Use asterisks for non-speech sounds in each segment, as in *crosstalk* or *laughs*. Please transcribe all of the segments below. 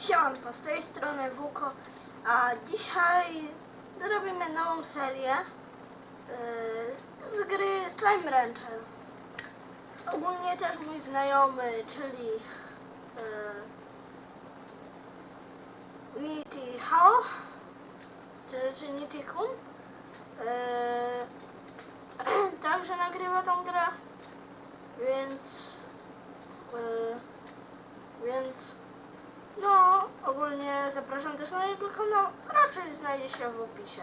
Siemanko, z tej strony Wuko, a dzisiaj zrobimy nową serię yy, z gry Slime Rancher. Ogólnie też mój znajomy, czyli yy, Niti Hao, czy, czy Niti Kun, yy, *clears throat* także nagrywa tą grę, więc yy, więc no, ogólnie zapraszam też na jego kanał. Raczej znajdzie się w opisie.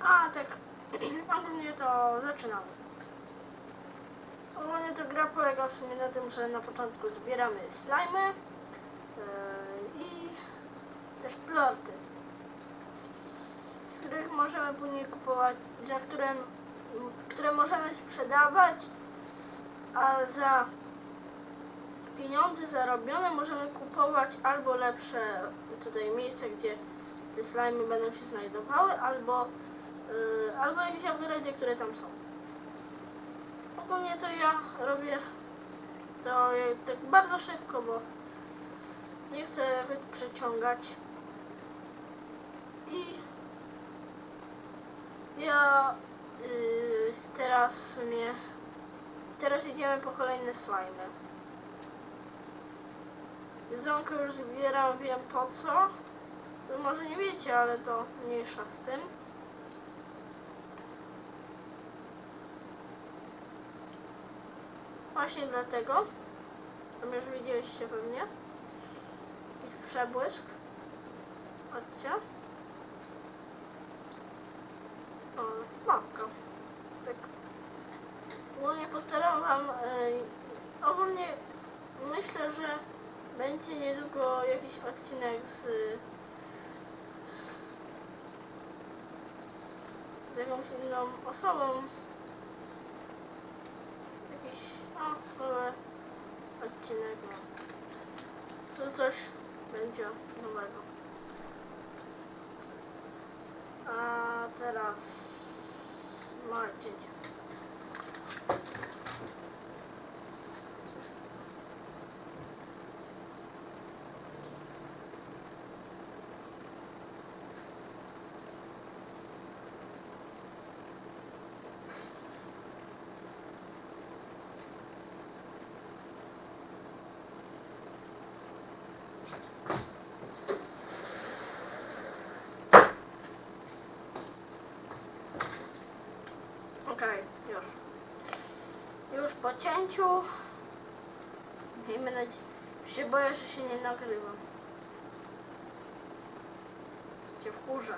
A tak, *clears throat* ogólnie to zaczynamy. Ogólnie to gra polega w sumie na tym, że na początku zbieramy slimy yy, i też plorty, z których możemy później kupować, za które, które możemy sprzedawać, a za pieniądze zarobione możemy kupować albo lepsze tutaj miejsca, gdzie te slimy będą się znajdowały, albo, yy, albo jakieś upgrade, które tam są. Ogólnie to ja robię to tak bardzo szybko, bo nie chcę przeciągać. I ja yy, teraz w sumie teraz idziemy po kolejne slimy. Jedzonko już zbieram, wiem po co. Wy może nie wiecie, ale to mniejsza z tym. Właśnie dlatego. Tam już widzieliście pewnie. Jakiś przebłysk. Chodźcie. O, mapka. Tak. Ogólnie postaram wam... Yy, ogólnie myślę, że będzie niedługo jakiś odcinek z, z jakąś inną osobą. Jakiś no, nowy odcinek. No. To coś będzie nowego. A teraz małe cięcie. Po cięciu. Miejmy nadzieję. Już się boję, że się nie nagrywam. Cię wkurzę.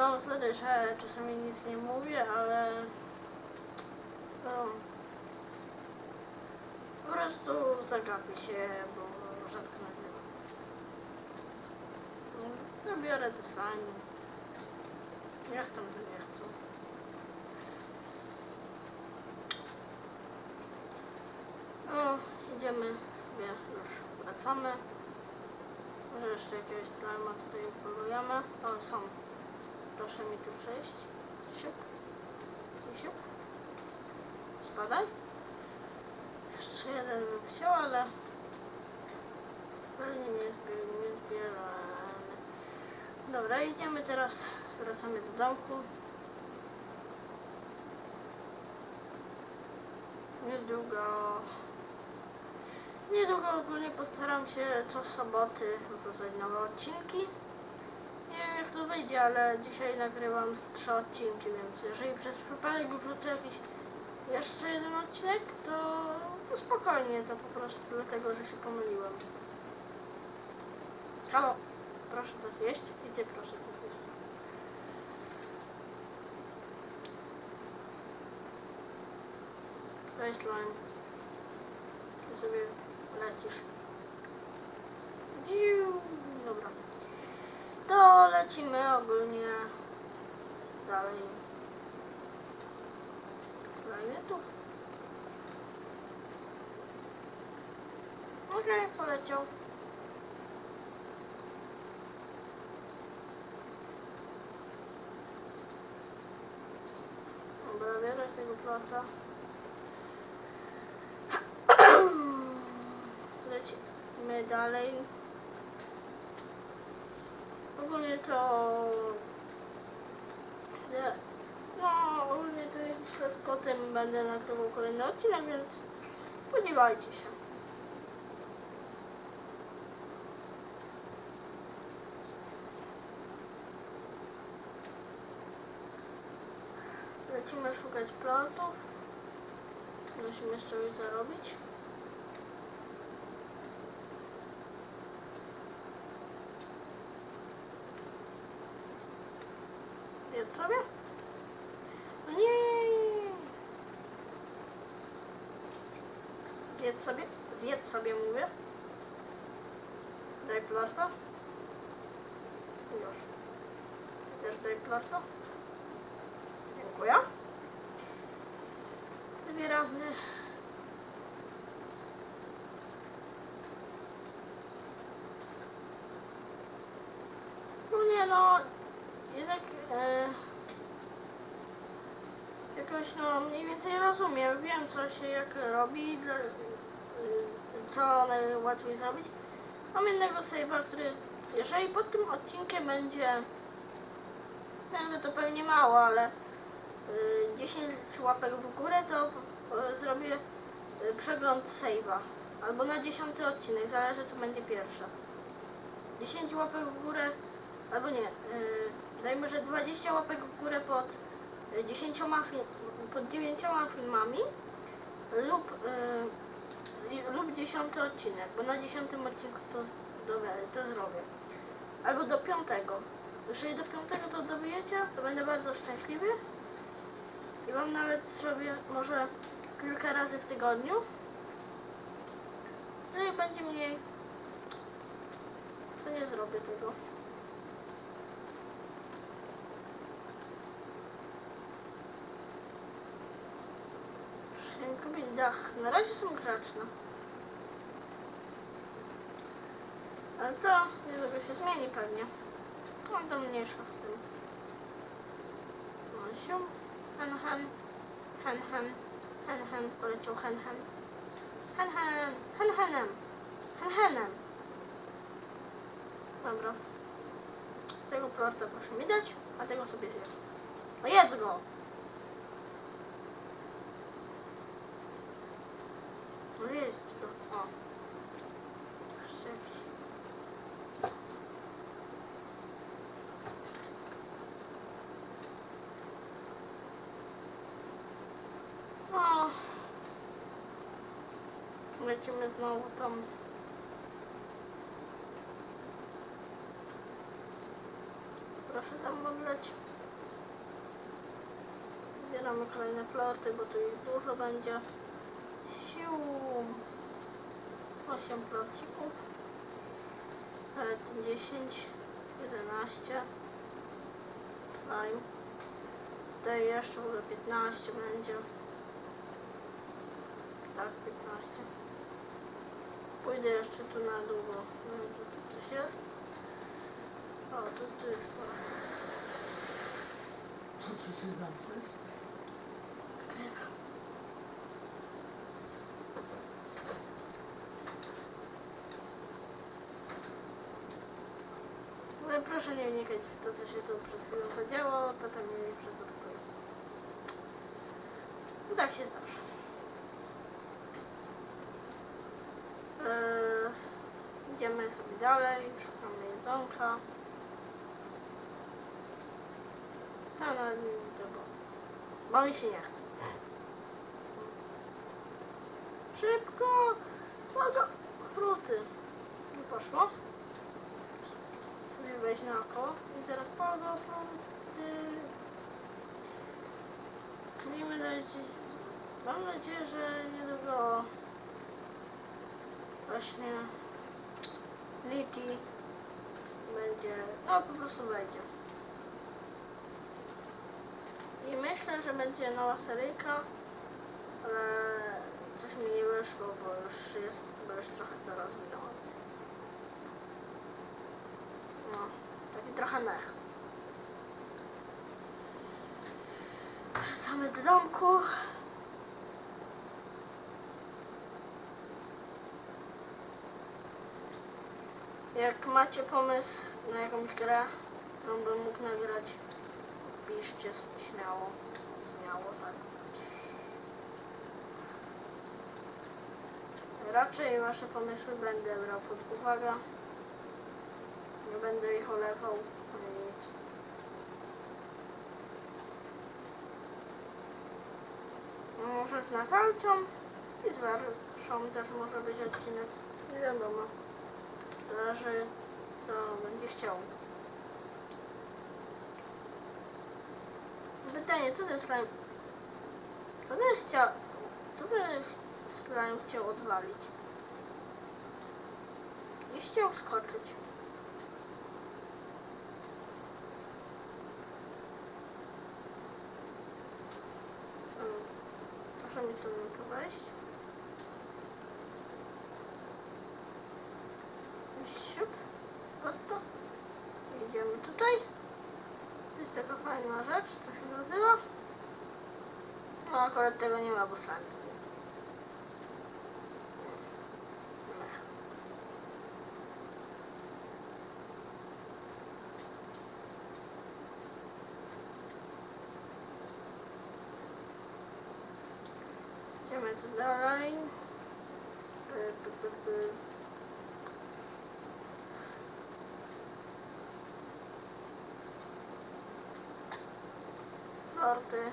No, sorry, że czasami nic nie mówię, ale to po prostu zagapię się, bo rzadko nagrywam. No, Zabiorę te slime. Nie chcą, to nie chcą. No, idziemy sobie, już wracamy. Może jeszcze jakiegoś slima tutaj upolujemy. O, są. Proszę mi tu przejść. Siup. I siup. Spadaj. Jeszcze jeden bym chciał, ale pewnie nie, zbi nie zbieramy. Dobra, idziemy teraz. Wracamy do domku. Niedługo. Niedługo ogólnie postaram się co soboty wrzucać nowe odcinki. To wyjdzie, ale dzisiaj nagrywam z trzy odcinki, więc jeżeli przez przypadek wrzucę jakiś jeszcze jeden odcinek, to, to spokojnie, to po prostu dlatego, że się pomyliłem. Halo, proszę to zjeść i ty proszę to zjeść. Slime. Ty sobie lecisz. Dziu. Dobra. To lecimy ogólnie dalej. Kolejny tu. Okej, poleciał. Dobra, bierę tego plota. *clears throat* Lecimy dalej. Ogólnie to... No, ogólnie to jeszcze potem będę nagrywał kolejny odcinek, więc spodziewajcie się. Lecimy szukać plotów. Musimy jeszcze coś zarobić. Sobie? No nie! Zjedz sobie? Zjedz sobie, mówię. Daj plorto. Już. Też daj plorto. Dziękuję. Zbieramy. No nie no, jednak e, jakoś no mniej więcej rozumiem, wiem co się jak robi, dla, e, co najłatwiej zrobić. Mam jednego save'a, który jeżeli pod tym odcinkiem będzie, wiem, że to pewnie mało, ale y, 10 łapek w górę, to y, zrobię przegląd save'a. Albo na 10 odcinek, zależy co będzie pierwsze. 10 łapek w górę, albo nie, y, dajmy, że 20 łapek w górę pod y, 10 fil, pod 9 filmami lub, y, i- lub 10 odcinek, bo na 10 odcinku to, to, to zrobię. Albo do 5. Jeżeli do 5 to dobijecie, to będę bardzo szczęśliwy. I wam nawet zrobię może kilka razy w tygodniu. Jeżeli będzie mniej, to nie zrobię tego. Musimy kupić dach. Na razie są grzeczne. Ale to niedługo się zmieni pewnie. No to mniejsza z tym. Sium. Hen hen. Hen hen. Hen hen. Poleciał hen hen. Hen hen. Hen henem. Hen henem. Dobra. Tego plorta proszę mi dać, a tego sobie zjem. No jedz go! No jakiś No. Lecimy znowu tam. Proszę tam odleć. Zbieramy kolejne plorty, bo tu ich dużo będzie. Siu. 8 plorcików. Nawet 10, 11. Slime. Tutaj jeszcze może 15 będzie. Tak, 15. Pójdę jeszcze tu na dół, bo wiem, że tu coś jest. O, tu, tu jest pora. Co tu się zamknąć? Ale proszę nie wnikać w to, co się tu przed chwilą zadziało, to tam mnie przedurkuje. No tak się zdarza. Eee, idziemy sobie dalej, szukamy jedzonka. Ta no, nie widzę, bo, bo mi się nie chce. Szybko! Uwaga! Fruty. Nie poszło wejść na oko i teraz pogo fruty. Miejmy nadzieję, mam nadzieję, że niedługo właśnie Liti będzie, no po prostu wejdzie. I myślę, że będzie nowa seryjka, ale coś mi nie wyszło, bo już jest, bo już trochę to rozwinąłem. No, taki trochę mech. Wracamy do domku. Jak macie pomysł na jakąś grę, którą bym mógł nagrać, piszcie śmiało. Śmiało, tak. Raczej wasze pomysły będę brał pod uwagę. Będę ich olewał, nic. Może z Natalcią i z Werszą też może być odcinek. Nie wiadomo. Zależy, kto będzie chciał. Pytanie, co ten slime... Co ten chciał... Co ten slime chciał odwalić? Nie chciał skoczyć. Mi tu wejść. Siup. Oto. Idziemy tutaj. Jest taka fajna rzecz, co się nazywa. No akurat tego nie ma, bo slime to zjadł. Mech. Py, py. Lordy.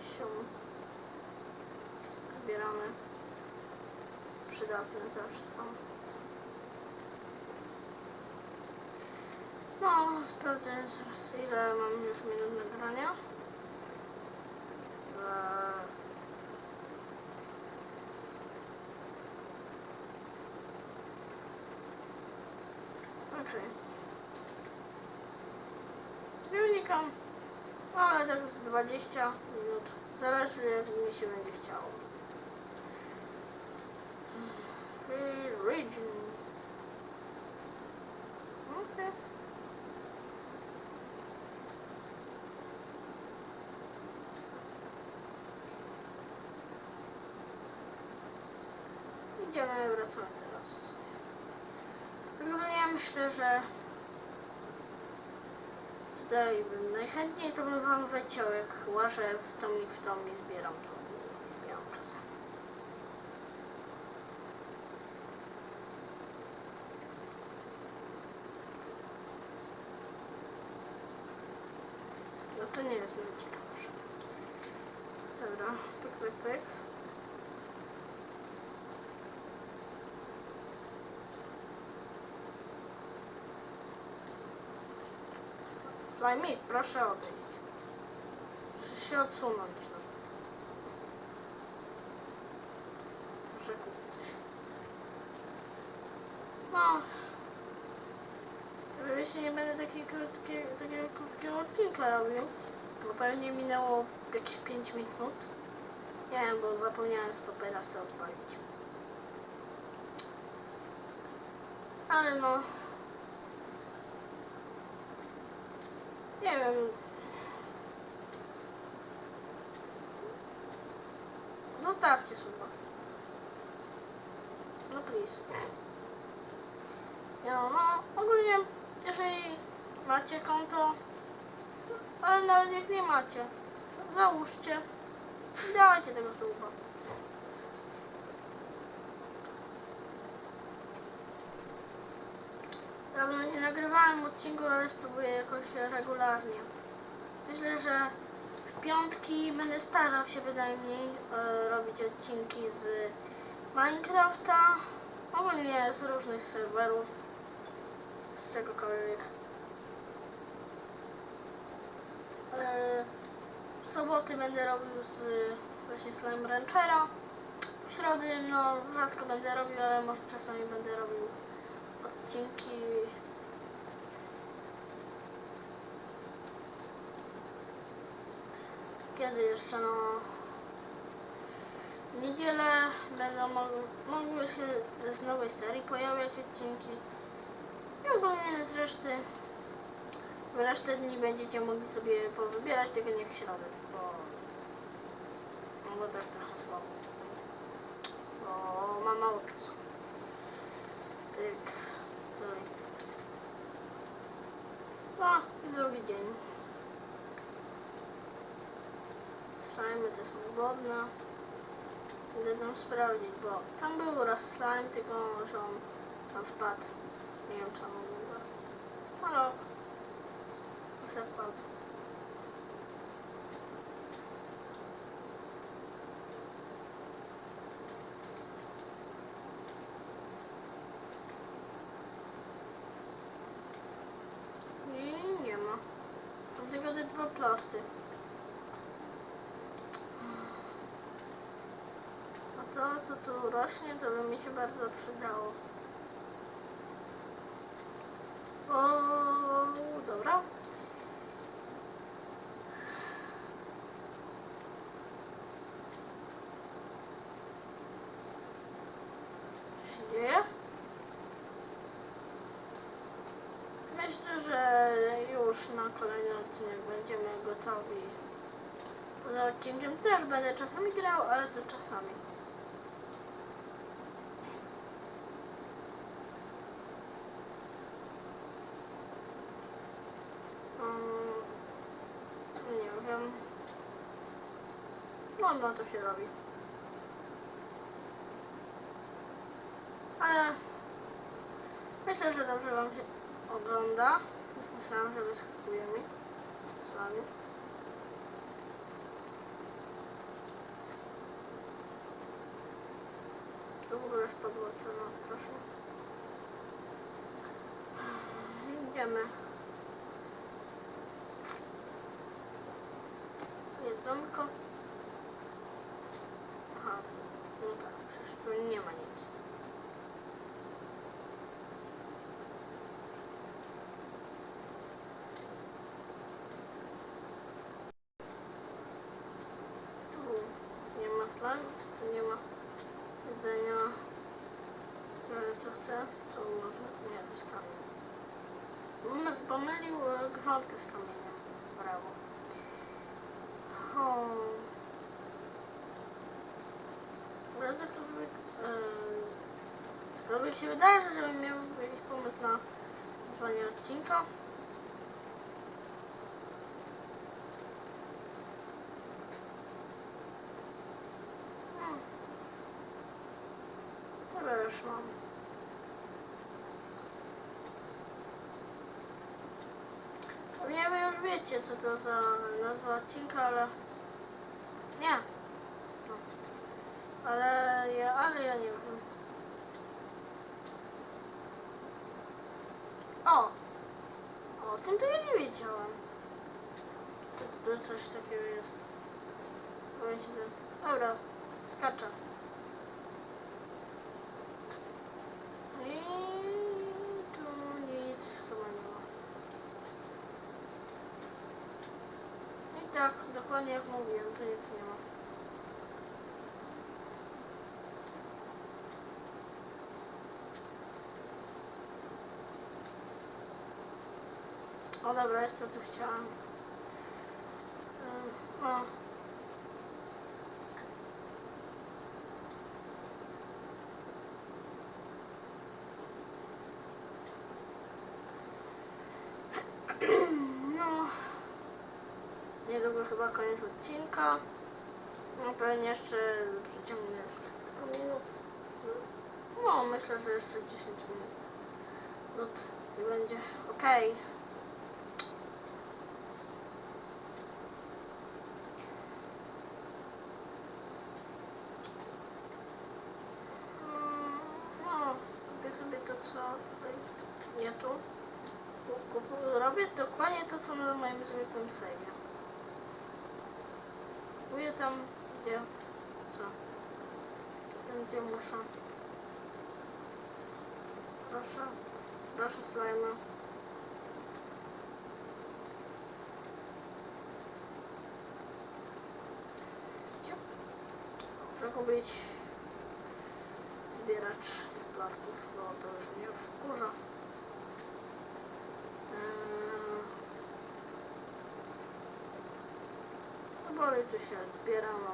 Sium. Zbieramy. Przydatne zawsze są. No, sprawdzę zaraz ile mam już minut nagrania. Eee, Okej. Unikam. No, ale tak z 20 minut. Zależy jak mi się będzie chciało. Free Region. Idziemy, wracamy teraz. Ogólnie myślę, że tutaj bym najchętniej to bym wam wyciął, jak łażę w tom i w tom i zbieram to. Zbieram kasę. No to nie jest najciekawsze. Dobra, pyk, pyk, pyk. Slajmik, proszę odejść. Muszę się odsunąć. No. Muszę kupić coś. No. Oczywiście nie będę takiej krótkie, takiego krótkiego odcinka robił, bo pewnie minęło jakieś 5 minut. Nie wiem, bo zapomniałem stopera sobie odpalić. Ale no, Nie wiem. Zostawcie słowa. No please. No, no, ogólnie, jeżeli macie konto, ale nawet jak nie macie, załóżcie i dawajcie tego słowa. Dawno nie nagrywałem odcinku, ale spróbuję jakoś regularnie. Myślę, że w piątki będę starał się bynajmniej e, robić odcinki z Minecrafta, ogólnie z różnych serwerów, z czegokolwiek. E, w soboty będę robił z właśnie Slime Ranchera. W środy no rzadko będę robił, ale może czasami będę robił odcinki kiedy jeszcze no w niedzielę będą mogły, mogły się z nowej serii pojawiać odcinki. I ogólnie z reszty w resztę dni będziecie mogli sobie powybierać tylko nie w środę, bo no bo tak trochę słabo bo mam mało czasu Pyk, tutaj no i drugi dzień slimy te są wodne. Idę tam sprawdzić, bo tam był raz slime, tylko że on tam wpadł. Nie wiem czemu w ogóle. I se wpadł. I nie ma. Tylko te dwa ploty. Co tu rośnie, to by mi się bardzo przydało. O, dobra. Co się dzieje? Myślę, że już na kolejny odcinek będziemy gotowi. Poza odcinkiem też będę czasami grał, ale to czasami. Mm, nie wiem. No, no to się robi. Ale myślę, że dobrze Wam się ogląda. Już myślałam, że wyskakuje mi z Wami. Tu w ogóle spadła cena strasznie. Idziemy. Jedzonko. Aha, no tak, przecież tu nie ma nic. Tu nie ma slime, tu nie ma jedzenia. Tyle co chcę, to może, nie, to jest kamień. My- Pomylił e, cokolwiek, się wydarzy, żebym miał jakiś pomysł na nazwanie odcinka. Hmm. Tyle już mam. Pewnie wy już wiecie, co to za nazwa odcinka, ale... Nie. No. Ale ja, ale ja nie wiem. O! O tym to ja nie wiedziałam. To, to coś takiego jest. Ten- Dobra, skaczę. I tu nic chyba nie ma. I tak, dokładnie jak mówiłem, tu nic nie ma. O dobra, jest to co chciałam. No. No. Niedługo chyba koniec odcinka. No pewnie jeszcze przeciągnę jeszcze minut. No myślę, że jeszcze 10 minut. Minut i będzie ok. No, kupię sobie to co tutaj nie tu. Robię dokładnie to co na moim zwykłym sejmie. Kupuję tam gdzie co? Tam gdzie muszę. Proszę. Proszę slajma. kupić zbieracz plotków, bo to już mnie wkurza. Yy, No bo tu się zbiera, no.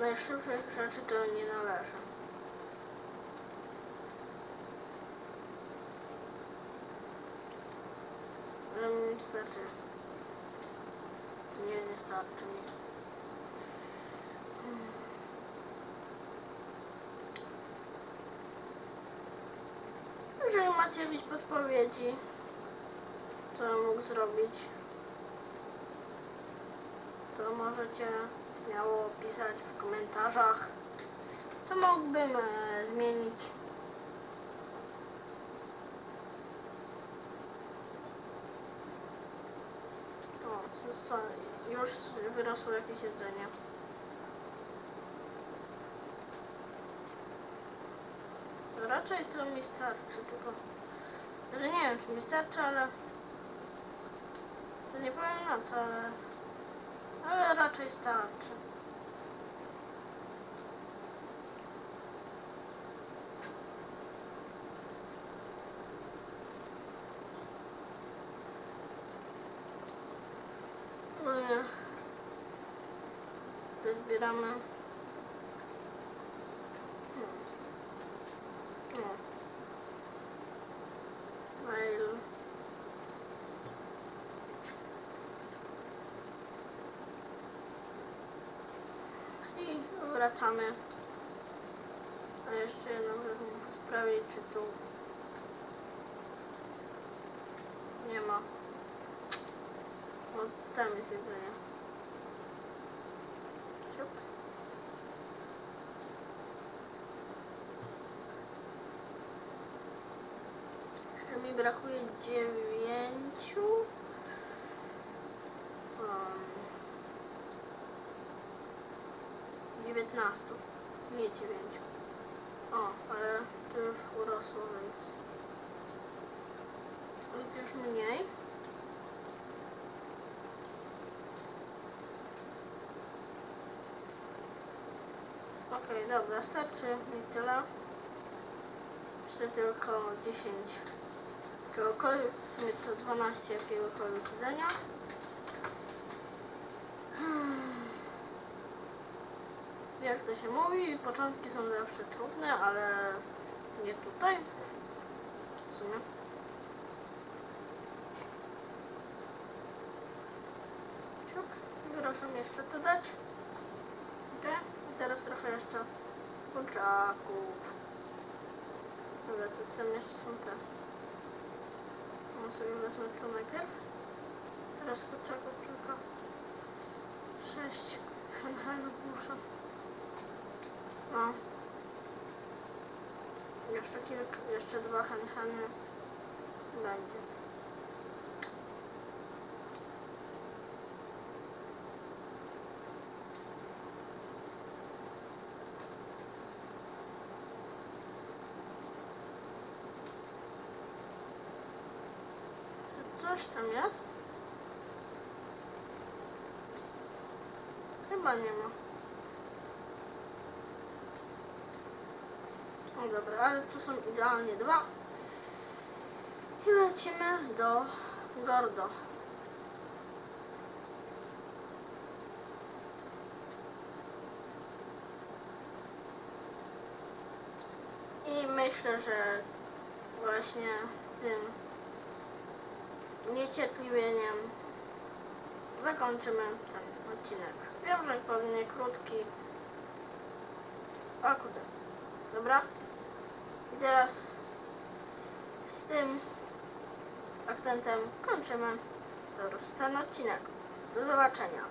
Najszybszych rzeczy to nie należy. Ale mi nie starczy. Nie, nie starczy mi. Hmm. Jeżeli macie jakieś podpowiedzi, co mógł zrobić, to możecie miało pisać w komentarzach, co mógłbym e, zmienić. O, już wyrosło jakieś jedzenie. To mi starczy, tylko że nie wiem czy mi starczy, ale że nie powiem na co, ale, ale raczej starczy. No. To zbieramy. Hmm. No. Mail. I wracamy. A jeszcze jedną rzecz muszę sprawdzić, czy tu nie ma. O, tam jest jedzenie. Siup. Jeszcze mi brakuje dziewięciu. 19. Nie 9. O, ale to już urosło, więc... Więc już mniej. Okej, okay, dobra, starczy mi tyle. Jeszcze tylko 10 czegokolwiek, w sumie to 12 jakiegokolwiek jedzenia. To się mówi, początki są zawsze trudne, ale nie tutaj. W sumie. Siup, proszę jeszcze to dać. Okej, i teraz trochę jeszcze kurczaków. Dobra, to tam jeszcze są te. No sobie wezmę to najpierw. Teraz kurczaków tylko sześć *laughs* henhenów muszę. Jeszcze kilka, jeszcze dwa henheny będzie. Coś tam jest? Chyba nie ma. No dobra, ale tu są idealnie dwa. I lecimy do Gordo. I myślę, że właśnie z tym niecierpliwieniem zakończymy ten odcinek. Wiem, że pewnie krótki. A kurde. Dobra. Teraz z tym akcentem kończymy ten odcinek. Do zobaczenia.